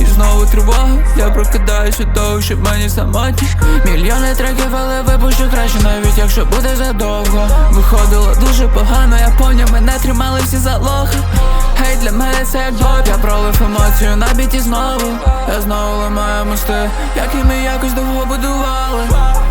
І знову тривога, я прокидаюся того, що мені самотність Мільйони треків, але випущу краще, навіть якщо буде задовго. Виходило дуже погано, я помню, мене тримали всі залоги. Гей, для мене це як боб, я пролив емоцію на біті знову. Я знову ламаю мости, як і ми якось довго будували.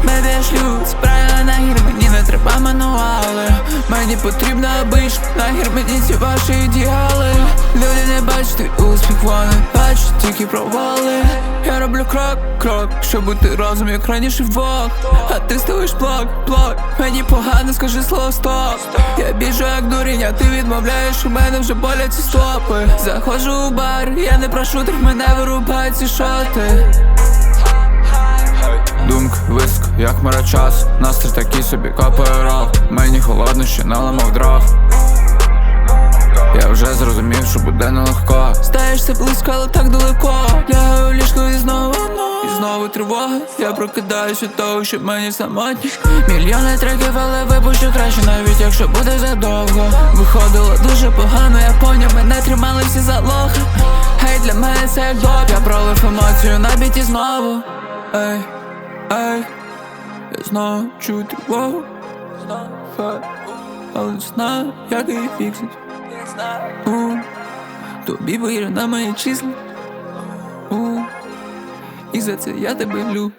Мені потрібна обич, нахер мені ці ваші ідеали. Люди не бачать успіх, вони бачать тільки провали. Я роблю крок, крок, щоб бути разом, як раніше вдвох А ти ставиш блок, блок. Мені погано, скажи слово стоп Я біжу як дурінь, а ти відмовляєш, у мене вже болять ці стопи. Заходжу у бар, я не прошу, трих мене вирубають ці шоти. Думк, виск, як мера час. Настрій такий собі Мені холодно, ще наламав дров. Я вже зрозумів, що буде нелегко. Стаєшся близько, але так далеко. Лягаю в ліжко і знову І знову тривога. Я прокидаюсь від того, що мені самотні. Мільйони треків, але випущу краще, навіть якщо буде задовго. Виходило дуже погано, я поняв, мене тримали всі за лоха Гей, для мене це як боб Я пролив емоцію на біті знову. Ей, ей Я знову чую тривогу Але не знаю, як її фіксить Тобі вірю на мої числа. І за це я тебе люблю